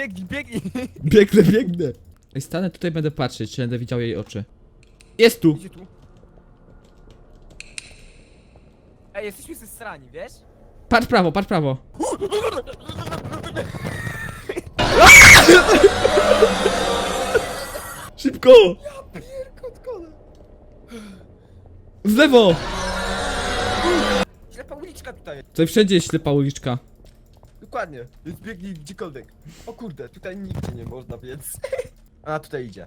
Biegnij, biegnij! Biegnę, biegnę. Ej, stanę tutaj, będę patrzeć, czy będę widział jej oczy. Jest tu! Idzie tu. Ej, jesteśmy ze strani, wiesz? Patrz prawo, patrz prawo. Szybko! Kotkole. W lewo! Ślepa uliczka tutaj. Tutaj wszędzie jest ślepa uliczka. Dokładnie. Więc biegnij gdziekolwiek. O kurde, tutaj nigdzie nie można, więc... Ona tutaj idzie.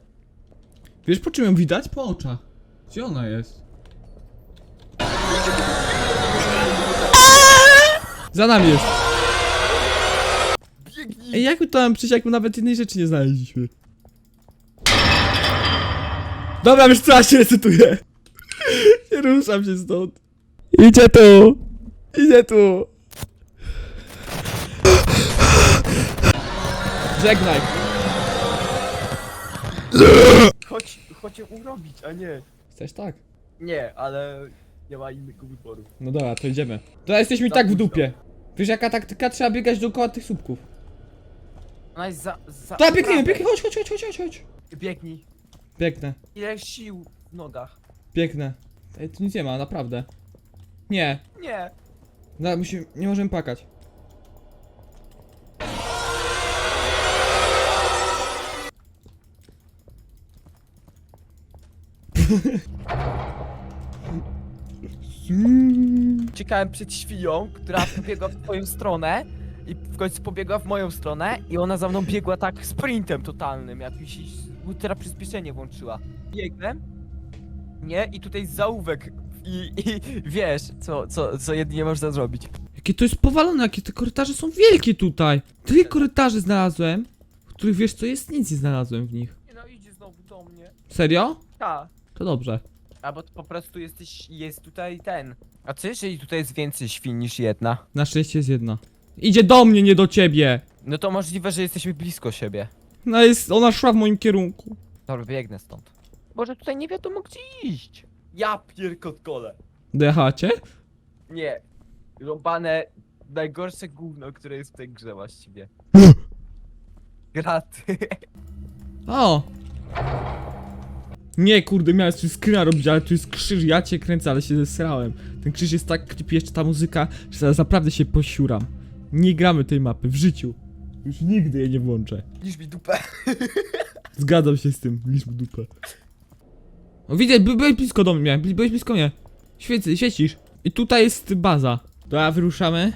Wiesz po czym ją widać? Po oczach. Gdzie ona jest? Za nami jest. Biegnij! Ej, jak my tam przecież jak my nawet jednej rzeczy nie znaleźliśmy. Dobra, wiesz co, ja się resetuję. Nie ruszam się stąd. Idzie tu! Idzie tu! Żegnaj. Chodź, chodź ją urobić, a nie. Chcesz tak? Nie, ale nie ma innego wyboru. No dobra, to idziemy. To jesteśmy i tak w dupie. Wiesz jaka taktyka? Trzeba biegać dookoła tych słupków. Ona jest za... za Tak, biegniemy, chodź, chodź, chodź, chodź, chodź, chodź. Biegnij. Biegnę, Ile sił w nogach. biegnę. Ej, tu nic nie ma, naprawdę. Nie, Nie. no, musimy, nie możemy płakać. Czekałem przed świnią, która pobiegła w twoją stronę i w końcu pobiegła w moją stronę i ona za mną biegła tak sprintem totalnym, jakieś ultra przyspieszenie włączyła. Biegnę, nie, i tutaj zaułek i, i wiesz, co, co, co jedynie można zrobić. Jakie to jest powalone, jakie te korytarze są wielkie tutaj. Tyle korytarzy znalazłem, w których wiesz co jest, nic nie znalazłem w nich. No idzie znowu do mnie. Serio? Tak. To dobrze. Albo to po prostu jesteś, jest tutaj ten. A co jeżeli tutaj jest więcej świn niż jedna? Na szczęście jest jedna. Idzie do mnie, nie do ciebie. No to możliwe, że jesteśmy blisko siebie. No jest, ona szła w moim kierunku. Dobra, biegnę stąd. Boże, tutaj nie wiadomo gdzie iść. Ja pierkotkole. Dechacie? Nie. Rąbane najgorsze gówno, które jest w tej grze właściwie. Graty. O! Nie, kurde, miałem coś screena robić, ale tu jest krzyż, ja cię kręcę, ale się zesrałem. Ten krzyż jest tak creepy, jeszcze ta muzyka, że zaraz naprawdę się posiuram. Nie gramy tej mapy, w życiu. Już nigdy jej nie włączę. Niż mi dupę. Zgadzam się z tym, liczb dupę. O, widzę, by, byłeś blisko do mnie, by, byłeś blisko mnie. Świeci, świecisz. I tutaj jest baza. Dobra, wyruszamy.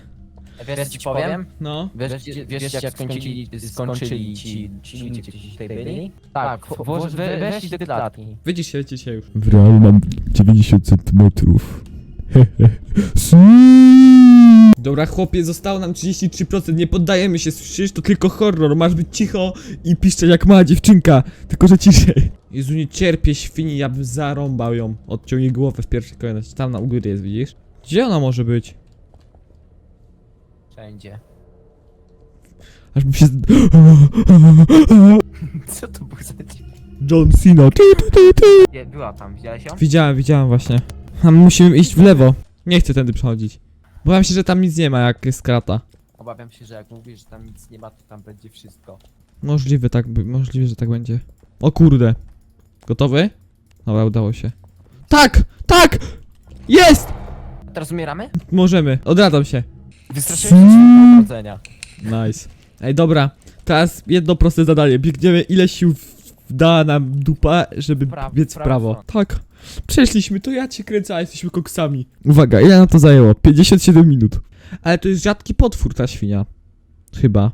Wiesz, ci powiem? No. Wiesz, wiesz, wiesz jak skończyli, skończyli ci, ci ludzie, którzy tutaj byli? Tak, włoż, we, weszli do klatki. Widzisz się, widzicie się już. W realu mam 90 centymetrów. Dobra, chłopie, zostało nam 33%, nie poddajemy się, słyszysz? To tylko horror, masz być cicho i piszczeć jak mała dziewczynka, tylko że ciszej. Jezu, nie cierpię świni, ja bym zarąbał ją. Odciął jej głowę w pierwszej kolejności, tam na u góry jest, widzisz? Gdzie ona może być? Wszędzie. Aż bym się... z- Co to był za dziw? John Cena. Tu, tu, tu, tu. Nie, była tam, widziałeś ją? Widziałem, widziałem właśnie. A my musimy iść w lewo. Nie chcę tędy przechodzić. Bałem się, że tam nic nie ma, jak jest krata. Obawiam się, że jak mówisz, że tam nic nie ma, to tam będzie wszystko. Możliwe tak, by- możliwe, że tak będzie. O kurde. Gotowy? Dobra, udało się. Tak! Tak! Jest! A teraz umieramy? Możemy, odradzam się. Wystraszyłem się odrodzenia. Nice. Ej, dobra. Teraz jedno proste zadanie. Biegniemy ile sił w- da nam dupa, żeby Prawo, biec w prawo prawo. Tak. Przeszliśmy, to ja cię kręcę, a jesteśmy koksami. Uwaga, ile nam to zajęło? 57 minut. Ale to jest rzadki potwór, ta świnia. Chyba.